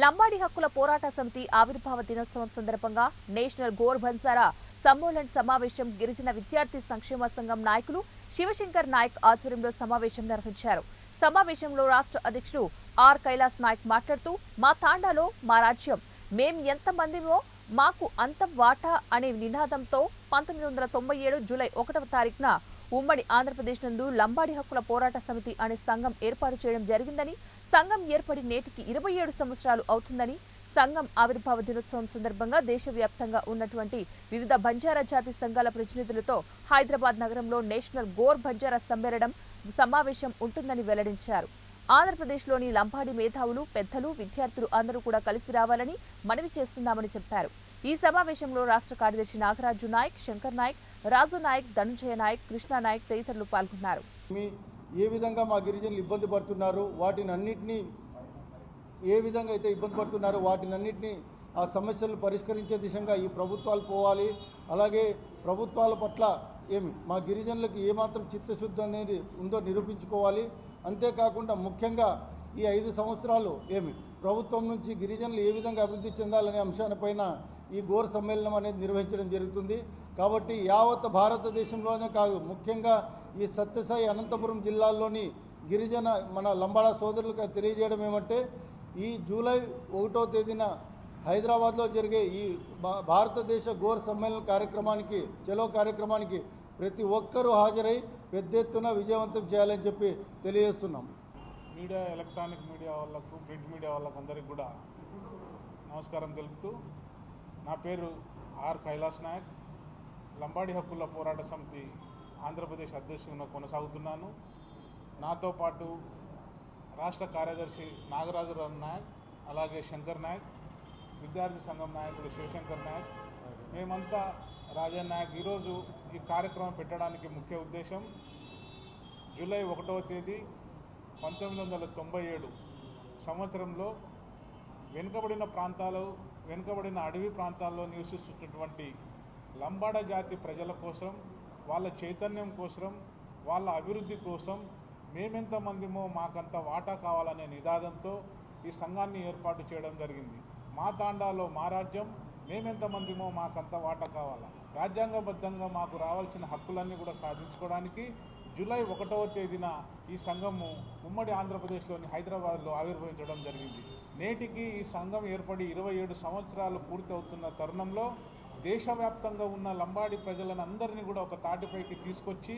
లంబాడి హక్కుల పోరాట సమితి ఆవిర్భావ దినోత్సవం సందర్భంగా నేషనల్ గోర్ బన్సారా సమ్మేళన్ సమావేశం గిరిజన విద్యార్థి సంక్షేమ సంఘం నాయకులు శివశంకర్ నాయక్ ఆధ్వర్యంలో సమావేశం నిర్వహించారు. సమావేశంలో రాష్ట్ర అధ్యక్షుడు ఆర్ కైలాస్ నాయక్ మాట్లాడుతూ మా తాండాలో మా రాజ్యం మేం ఎంతమందిమో మాకు అంత వాటా అనే నినాదంతో పంతొమ్మిది వందల తొంభై ఏడు జూలై ఒకటవ తారీఖున ఉమ్మడి ఆంధ్రప్రదేశ్ నందు లంబాడి హక్కుల పోరాట సమితి అనే సంఘం ఏర్పాటు చేయడం జరిగిందని సంఘం ఏర్పడి నేటికి ఇరవై ఏడు సంవత్సరాలు అవుతుందని సంఘం ఆవిర్భావ దినోత్సవం సందర్భంగా దేశవ్యాప్తంగా ఉన్నటువంటి వివిధ బంజారా జాతి సంఘాల ప్రతినిధులతో హైదరాబాద్ నగరంలో నేషనల్ గోర్ బంజారా సమ్మేళనం సమావేశం ఉంటుందని వెల్లడించారు. ఆంధ్రప్రదేశ్లోని లంబాడి మేధావులు పెద్దలు విద్యార్థులు అందరూ కూడా కలిసి రావాలని మనవి చేస్తున్నామని చెప్పారు. ఈ సమావేశంలో రాష్ట్ర కార్యదర్శి నాగరాజు నాయక్ శంకర్ నాయక్ రాజు నాయక్ ధనుంజయ నాయక్ కృష్ణ నాయక్ తదితరులు పాల్గొన్నారు. ఏ విధంగా మా గిరిజనులు ఇబ్బంది పడుతున్నారు వాటిని అన్నింటినీ ఏ విధంగా అయితే ఇబ్బంది పడుతున్నారో వాటిని అన్నింటినీ ఆ సమస్యలను పరిష్కరించే దిశగా ఈ ప్రభుత్వాలు పోవాలి. అలాగే ప్రభుత్వాల పట్ల ఏమి మా గిరిజనులకు ఏమాత్రం చిత్తశుద్ధి అనేది ఉందో నిరూపించుకోవాలి. అంతేకాకుండా ముఖ్యంగా ఈ ఐదు సంవత్సరాలు ఏమి ప్రభుత్వం నుంచి గిరిజనులు ఏ విధంగా అభివృద్ధి చెందాలనే అంశాలపైన ఈ గోర్ సమ్మేళనం అనేది నిర్వహించడం జరుగుతుంది. కాబట్టి యావత్ భారతదేశంలోనే కాదు ముఖ్యంగా ఈ సత్యసాయి అనంతపురం జిల్లాల్లోని గిరిజన మన లంబాడా సోదరులకు తెలియజేయడం ఏమంటే ఈ జూలై ఒకటో తేదీన హైదరాబాద్లో జరిగే ఈ భా- భారతదేశ గోర్ సమ్మేళన కార్యక్రమానికి చెలో కార్యక్రమానికి ప్రతి ఒక్కరూ హాజరై పెద్ద ఎత్తున విజయవంతం చేయాలని చెప్పి తెలియజేస్తున్నాం. మీడియా ఎలక్ట్రానిక్ మీడియా వాళ్ళకు ప్రింట్ మీడియా వాళ్ళకు అందరికి కూడా నమస్కారం తెలుపుతూ నా పేరు ఆర్ కైలాస్ నాయక్. లంబాడి హక్కుల పోరాట సమితి ఆంధ్రప్రదేశ్ అధ్యక్షునిగా కొనసాగుతున్నాను. నాతో పాటు రాష్ట్ర కార్యదర్శి నాగరాజురావు నాయక్ అలాగే శంకర్ నాయక్ విద్యార్థి సంఘం నాయకుడు శివశంకర్ నాయక్. మేమంతా రాజన్ నాయక్. ఈరోజు ఈ కార్యక్రమం పెట్టడానికి ముఖ్య ఉద్దేశం జూలై ఒకటవ తేదీ పంతొమ్మిది వందల తొంభై ఏడు సంవత్సరంలో వెనుకబడిన ప్రాంతాలు వెనుకబడిన అడవి ప్రాంతాల్లో నివసిస్తున్నటువంటి లంబాడ జాతి ప్రజల కోసం వాళ్ళ చైతన్యం కోసం వాళ్ళ అభివృద్ధి కోసం మేమెంతమందిమో మాకంత వాటా కావాలనే నిదాదంతో ఈ సంఘాన్ని ఏర్పాటు చేయడం జరిగింది. మా తాండాలో మా రాజ్యం మేమెంతమందిమో మాకంత వాటా కావాలా? రాజ్యాంగబద్ధంగా మాకు రావాల్సిన హక్కులన్నీ కూడా సాధించుకోవడానికి జూలై ఒకటవ తేదీన ఈ సంఘము ఉమ్మడి ఆంధ్రప్రదేశ్లోని హైదరాబాద్లో ఆవిర్భవించడం జరిగింది. నేటికి ఈ సంఘం ఏర్పడి ఇరవై ఏడు సంవత్సరాలు పూర్తి అవుతున్న తరుణంలో దేశవ్యాప్తంగా ఉన్న లంబాడి ప్రజలను అందరినీ కూడా ఒక తాటిపైకి తీసుకొచ్చి